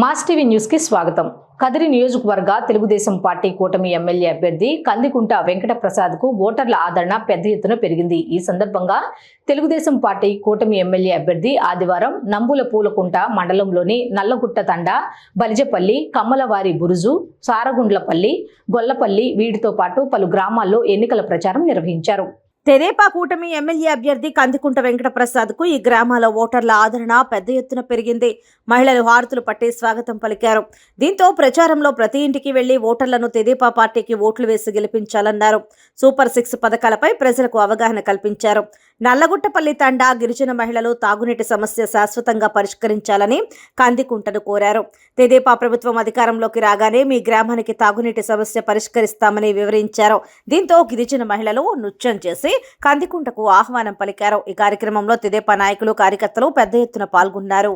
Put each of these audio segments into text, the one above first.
Mass TV న్యూస్కి స్వాగతం. కదిరి నియోజకవర్గ తెలుగుదేశం పార్టీ కూటమి ఎమ్మెల్యే అభ్యర్థి కందికుంట వెంకట ప్రసాద్కు ఓటర్ల ఆదరణ పెద్ద ఎత్తున పెరిగింది. ఈ సందర్భంగా తెలుగుదేశం పార్టీ కూటమి ఎమ్మెల్యే అభ్యర్థి ఆదివారం నంబుల పూలకుంట మండలంలోని నల్లగుట్ట తండ బలిజపల్లి కమ్మలవారి బురుజు సారగుండ్లపల్లి గొల్లపల్లి వీటితో పాటు పలు గ్రామాల్లో ఎన్నికల ప్రచారం నిర్వహించారు. తెదేపా కూటమి ఎమ్మెల్యే అభ్యర్థి కందికుంట వెంకటప్రసాద్కు ఈ గ్రామాల ఓటర్ల ఆదరణ పెద్ద ఎత్తున పెరిగింది. మహిళలు హారతులు పట్టి స్వాగతం పలికారు. దీంతో ప్రచారంలో ప్రతి ఇంటికి వెళ్ళి ఓటర్లను తెదేపా పార్టీకి ఓట్లు వేసి గెలిపించాలన్నారు. సూపర్ సిక్స్ పథకాలపై ప్రజలకు అవగాహన కల్పించారు. నల్లగుట్టపల్లి తండా గిరిజన మహిళలు తాగునీటి సమస్య శాశ్వతంగా పరిష్కరించాలని కందికుంటను కోరారు. తెదేపా ప్రభుత్వం అధికారంలోకి రాగానే మీ గ్రామానికి తాగునీటి సమస్య పరిష్కరిస్తామని వివరించారు. దీంతో గిరిజన మహిళలు నృత్యం చేసి కందికుంటకు ఆహ్వానం పలికారు. ఈ కార్యక్రమంలో తెదేపా నాయకులు కార్యకర్తలు పెద్ద ఎత్తున పాల్గొన్నారు.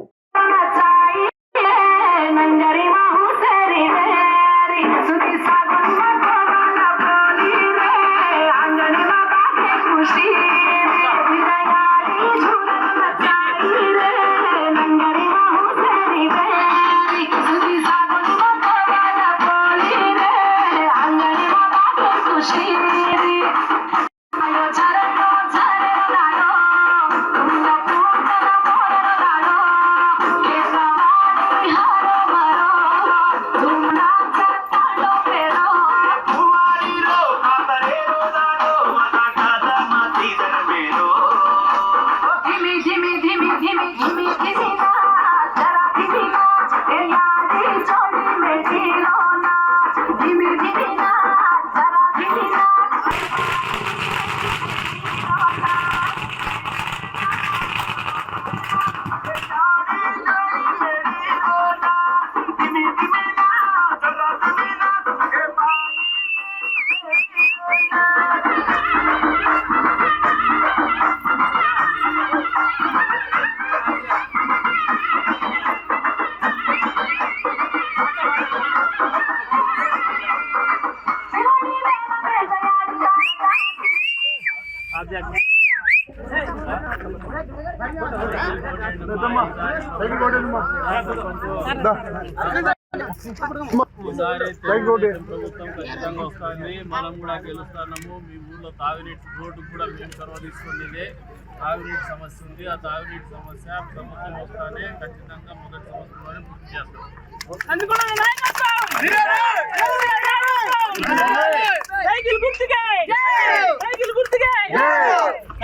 ప్రభుత్వం ఖచ్చితంగా వస్తుంది మనం కూడా గెలుస్తున్నాము మీ ఊళ్ళో తాగునీటి రోడ్డు కూడా మేము ఇదే తాగునీటి సమస్య ఉంది ఆ తాగునీటి సమస్య ప్రభుత్వం వస్తానే ఖచ్చితంగా మొదటి సంవత్సరంలోనే పూర్తి చేస్తాం సైకిల్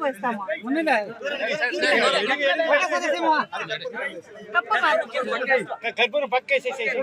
పోయిస్తామా కర్పూరం పక్కేసేసేసి